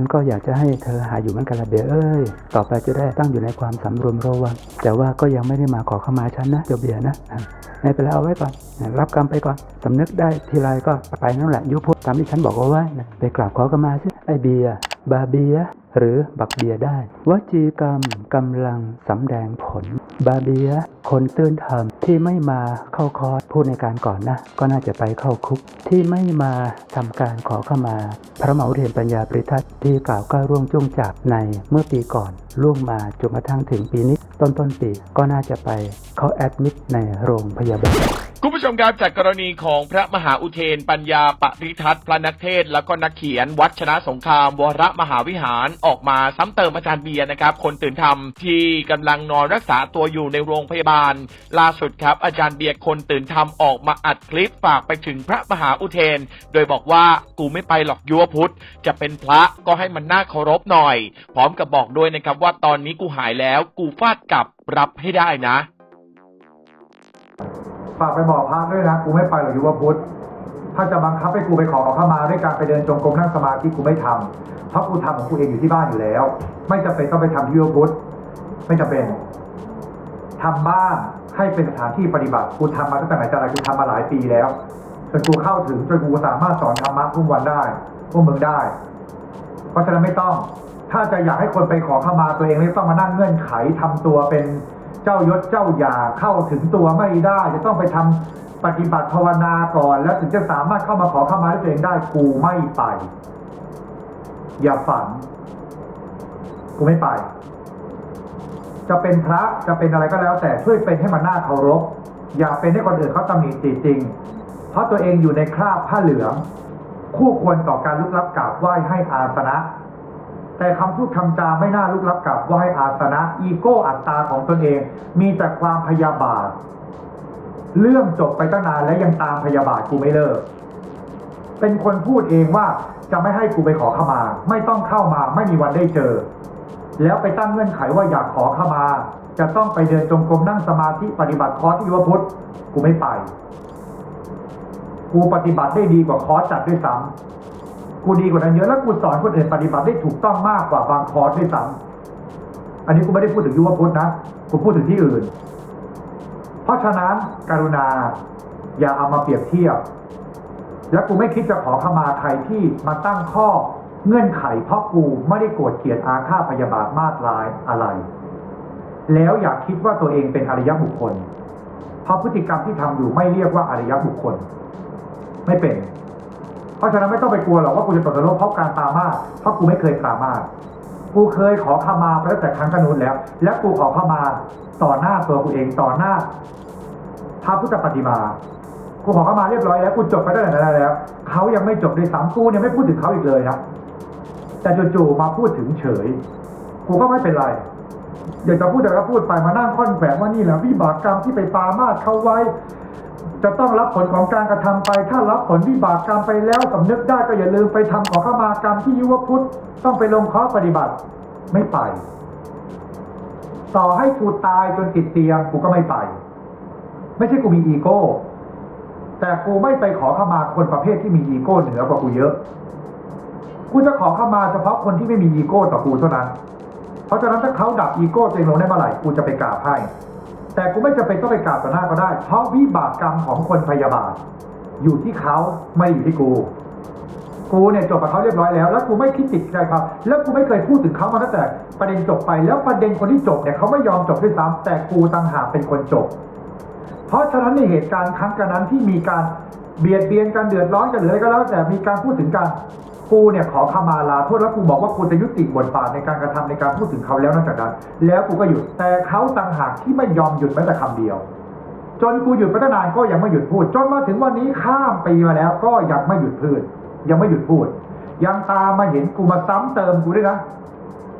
ฉันก็อยากจะให้เธอหาอยู่เหมือนกันละเบียเอ้ย ต่อไปจะได้ตั้งอยู่ในความสำรวมระวัง แต่ว่าก็ยังไม่ได้มาขอขมาฉันนะเจ้าเบียนะอะไม่เป็นไรเอาไว้ก่อน รับกรรมไปก่อนสำนึกได้ทีไรก็ไปนั่นแหละยุพุทธตามที่ฉันบอกเอาไว้ ไปกราบขอขมาสิไอเบียบาเบีย หรือบักเบียได้ วจีกรรมกำลังสำแดงผล บาเบีย คนตื้นทำที่ไม่มาเข้าคอร์สพูดในการก่อนนะ ก็น่าจะไปเข้าคุก ที่ไม่มาทำการขอเข้ามา พระมหาอุเทนปัญญาปริทัศน์ที่กล่าวก้าร่วงจุ้งจากในเมื่อปีก่อนล่วงมาจนกระทั่งถึงปีนี้ ต้นต้นปีก็น่าจะไปเข้าแอดมิดในโรงพยาบาล คุณผู้ชมครับจากกรณีของพระมหาอุเทน ปัญญาปริทัศน์พระนักเทศ แล้วก็นักเขียน วัดชนะสงคราม วรมหาวิหารออกมาซ้ำเติมอาจารย์เบียร์นะครับ คนตื่นธรรมที่กำลังนอนรักษาตัวอยู่ในโรงพยาบาล ล่าสุดครับ อาจารย์เบียร์คนตื่นธรรมออกมาอัดคลิปฝากไปถึงพระมหาอุเทน โดยบอกว่ากูไม่ไปหรอกยุวพุทธ จะเป็นพระก็ให้มันน่าเคารพหน่อย พร้อมกับบอกด้วยนะครับว่าตอนนี้กูหายแล้วกูฟาดกลับรับให้ได้นะ ฝากไปบอกพระด้วยนะกูไม่ไปหรอกยุวพุทธถ้าจะบังคับให้กูไปขอขมาด้วยการไปเดินจงกรมนั่งสมาธิกูไม่ทำเพราะกูทำของกูเองอยู่ที่บ้านอยู่แล้ว ไม่จำเป็นต้องไปทำที่ยุวพุทธไม่จำเป็นทำบ้านให้เป็นสถานที่ปฏิบัติกูทำมาตั้งแต่ไหนแต่ไรกูทำมาหลายปีแล้วจนกูเข้าถึงจนกูสามารถสอนธรรมะทุกวันได้พวกมึงได้ เพราะฉะนั้นไม่ต้อง ถ้าจะอยากให้คนไปขอขมาตัวเองไม่ต้องมานั่งเงื่อนไขทำตัวเป็น เจ้ายศเจ้าอย่าเข้าถึงตัวไม่ได้ จะต้องไปทำปฏิบัติภาวนาก่อน แล้วถึงจะสามารถเข้ามาขอเข้ามาด้วยตัวเองได้กูไม่ไป อย่าฝัน กูไม่ไป จะเป็นพระจะเป็นอะไรก็แล้ว แต่ช่วยเป็นให้มันน่าเคารพอย่าเป็นให้คนอื่นเขาตำหนิติจริง เพราะตัวเองอยู่ในคราบผ้าเหลือง คู่ควรต่อการลุกลับกราบไหว้ให้อาสนะ แต่คำพูดคำจาไม่น่าลุกลับกราบไหว้อาสนะ อีโก้อัตตาของตนเอง มีแต่ความพยาบาท เรื่องจบไปตั้งนานและยังตามพยาบาทกูไม่เลิก เป็นคนพูดเองว่าจะไม่ให้กูไปขอขมา ไม่ต้องเข้ามาไม่มีวันได้เจอ แล้วไปตั้งเงื่อนไขว่าอยากขอขมา จะต้องไปเดินจงกรมนั่งสมาธิปฏิบัติคอร์สที่ยุวพุทธกูไม่ไป กูปฏิบัติได้ดีกว่าคอร์สจัดด้วยซ้ำ กูดีกว่านั้นเยอะแล้วกูสอนคนอื่นปฏิบัติได้ถูกต้องมากกว่าบางคอร์สด้วยซ้ำอันนี้กูไม่ได้พูดถึงยุวพุทธนะกูพูดถึงที่อื่น เพราะฉะนั้นกรุณาอย่าเอามาเปรียบเทียบ และกูไม่คิดจะขอขมาใครที่มาตั้งข้อเงื่อนไขเพราะกูไม่ได้โกรธเกลียดอาฆาตพยาบาทมาดร้ายอะไร แล้วอย่าคิดว่าตัวเองเป็นอริยบุคคล เพราะพฤติกรรมที่ทำอยู่ไม่เรียกว่าอริยบุคคล ไม่เป็น เพราะฉะนั้นไม่ต้องไปกลัวหรอกว่ากูจะตกนรกเพราะการปามาเพราะกูไม่เคยปามากูเคยขอขมาไปตั้งแต่ครั้งกนูนแล้ว และกูขอขมาต่อหน้าตัวกูเองต่อหน้าพระพุทธปฏิมากูขอขมาเรียบร้อยแล้วกูจบไปตั้งแต่นั้นแล้วเขายังไม่จบด้วยซ้ำกูเนี่ยไม่พูดถึงเขาอีกเลยนะแต่จู่ๆมาพูดถึงเฉยกูก็ไม่เป็นไรอยากจะพูดแต่ก็พูดไปมานั่งค่อนแฝงว่านี่แหละวิบากกรรมที่ไปปามาเขาไว้ จะต้องรับผลของการกระทำไป ถ้ารับผลวิบากกรรมไปแล้วสำนึกได้ก็อย่าลืมไปทำขอเข้ามากรรมที่ยุวพุทธต้องไปลงข้อปฏิบัติ ไม่ไป ต่อให้กูตายจนติดเตียงกูก็ไม่ไป ไม่ใช่กูมีอีโก้ แต่กูไม่ไปขอเข้ามาคนประเภทที่มีอีโก้เหนือกว่ากูเยอะ กูจะขอเข้ามาเฉพาะคนที่ไม่มีอีโก้ต่อกูเท่านั้น เพราะฉะนั้นถ้าเขาดับอีโก้ตัวเองลงได้เมื่อไหร่กูจะไปกราบให้ แต่กูไม่จำเป็นต้องไปกราบต่อหน้าก็ได้ เพราะวิบากกรรมของคนพยาบาท อยู่ที่เขาไม่อยู่ที่กู กูเนี่ยจบกับเขาเรียบร้อยแล้ว แล้วกูไม่คิดติดใจเขาแล้วกูไม่เคยพูดถึงเขามาตั้งแต่ ประเด็นจบไปแล้วประเด็นคนที่จบเนี่ยเขาไม่ยอมจบด้วยซ้ำแต่กูต่างหากเป็นคนจบ เพราะฉะนั้นในเหตุการณ์ครั้งกันนั้นที่มีการเบียดเบียนกันเดือดร้อนกันหรืออะไรก็แล้ว แต่มีการพูดถึงกัน กูเนี่ยขอขมาลาโทษแล้วกูบอกว่ากูจะยุติบทบาทในการกระทำในการพูดถึงเขาแล้วนอกจากนั้น แล้วกูก็หยุดแต่เขาต่างหากที่ไม่ยอมหยุดแม้แต่คำเดียว จนกูหยุดไปตั้งนานก็ยังไม่หยุดพูด จนมาถึงวันนี้ข้ามปีมาแล้วก็ยังไม่หยุดพูดยังไม่หยุดพูด ยังตามมาเห็นกูมาซ้ำเติมกูด้วยนะ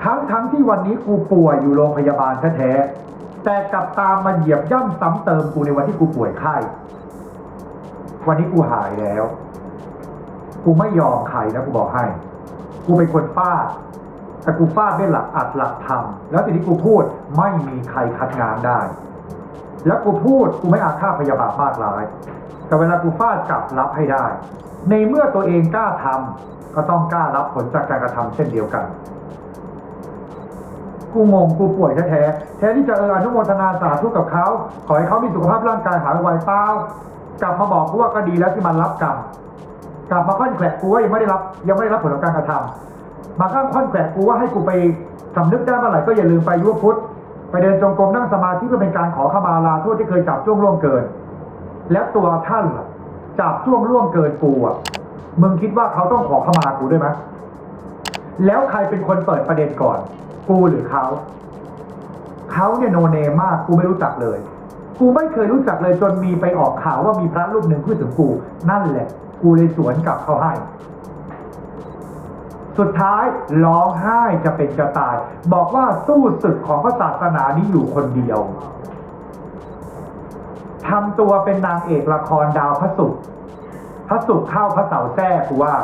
ทั้งทั้งที่วันนี้กูป่วยอยู่โรงพยาบาลแท้ๆแต่กลับตามมาเหยียบย่ำซ้ำเติมกูในวันที่กูป่วยไข้วันนี้กูหายแล้ว กูไม่ยอมใครนะกูบอกให้ กูเป็นคนฟาดแต่กูฟาดด้วยหลักอัดหลักธรรมแล้วทีนี้กูพูดไม่มีใครคัดงานได้ แล้วกูพูดกูไม่อาฆาตพยาบาทมากร้าย แต่เวลากูฟาดกลับรับให้ได้ ในเมื่อตัวเองกล้าทำก็ต้องกล้ารับผลจากการกระทำเช่นเดียวกัน กูงงกูป่วยแท้ๆแทนที่จะเอออนุโมทนาสาธุกับเขา ขอให้เขามีสุขภาพร่างกายหายไวเปล่ากลับมาบอกกูว่าก็ดีแล้วที่มันรับกรรม กลับมาค่อนแขวะกูว่ายังไม่ได้รับยังไม่ได้รับผลของการกระทำมาข้างค่อนแขวะกูว่าให้กูไปสำนึกได้เมื่อไหร่ก็อย่าลืมไปยุวพุทธไปเดินจงกรมนั่งสมาธิเพื่อเป็นการขอขมาลาโทษที่เคยจับจ้วงล่วงเกิน แล้วตัวท่านล่ะจับจ้วงล่วงเกินกูอะมึงคิดว่าเขาต้องขอขมากูด้วยไหมแล้วใครเป็นคนเปิดประเด็นก่อน กูหรือเขา เขาเนี่ยโนเนมมากกูไม่รู้จักเลย กูไม่เคยรู้จักเลยจนมีไปออกข่าวว่ามีพระรูปหนึ่งพูดถึงกู นั่นแหละ กูเลยสวนกลับเขาให้ สุดท้ายร้องไห้จะเป็นจะตาย บอกว่าสู้ศึกของพระศาสนานี้อยู่คนเดียวทำตัวเป็นนางเอกละครดาวพระศุกร์พระศุกร์เข้าพระเสาแทรกกูว่า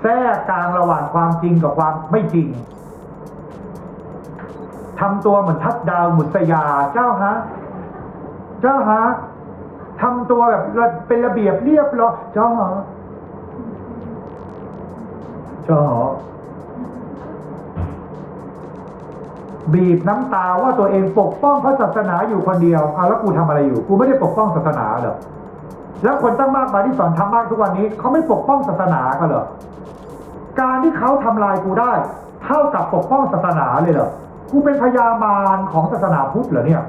แทรกกลางระหว่างความจริงกับความไม่จริงทำตัวเหมือนทัดดาวมุสยาเจ้าฮะ เจ้าฮะ ทำตัวแบบเป็นระเบียบเรียบร้อยเจ้าฮะเจ้าฮะบีบน้ำตาว่าตัวเองปกป้องพระศาสนาอยู่คนเดียวเอาแล้วกูทำอะไรอยู่ กูไม่ได้ปกป้องศาสนาเหรอ แล้วคนตั้งมากมายที่สอนทำมากทุกวันนี้เขาไม่ปกป้องศาสนากันเหรอ การที่เขาทำลายกูได้ เท่ากับปกป้องศาสนาเลยเหรอ กูเป็นพยามารของศาสนาพุทธเหรอเนี่ย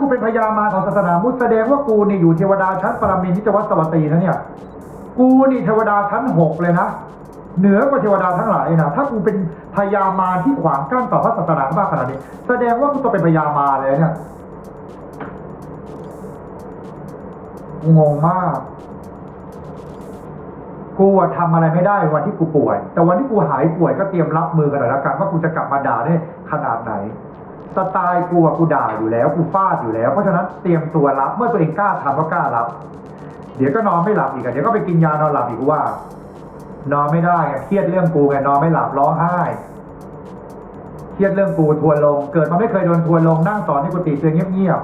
กูเป็นพยามารของศาสนาพุทธแสดงว่ากูนี่อยู่เทวดาชั้นปรมินทิจวัตสวัตีนะเนี่ย กูนี่เทวดาชั้นหกเลยนะเหนือกว่าเทวดาทั้งหลายนะถ้ากูเป็นพยามารที่ขวางกั้นต่อพระศาสนามากขนาดนี้ แสดงว่ากูต้องเป็นพยามารเลยเนี่ยงงมากกูอะทำอะไรไม่ได้วันที่กูป่วย แต่วันที่กูหายป่วยก็เตรียมรับมือกันหน่อยละกันว่ากูจะกลับมาด่าได้ขนาดไหน สไตล์กูอะกูด่าอยู่แล้วกูฟาดอยู่แล้ว เพราะฉะนั้นเตรียมตัวรับ เมื่อตัวเองกล้าทำก็กล้ารับ เดี๋ยวก็นอนไม่หลับอีกอะเดี๋ยวก็ไปกินยานอนหลับอีกว่า นอนไม่ได้ไงเครียดเรื่องกูไงนอนไม่หลับร้องไห้เครียดเรื่องกูทวนลง เกิดมาไม่เคยโดนทวนลงนั่งสอนที่กุฏิตัวเงียบ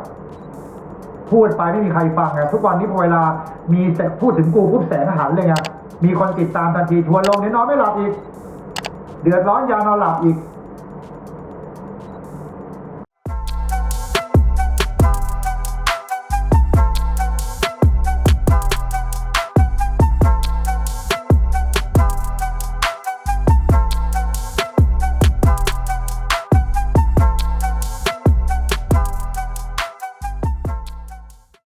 ๆพูดไปไม่มีใครฟังไงทุกวันนี้พอเวลามีแสพูดถึงกูปุ๊บแสงหันเลยไงมีคนติดตามทันทีทวนลงเนี่ยวนอนไม่หลับอีก เดือดร้อนยานอนหลับอีก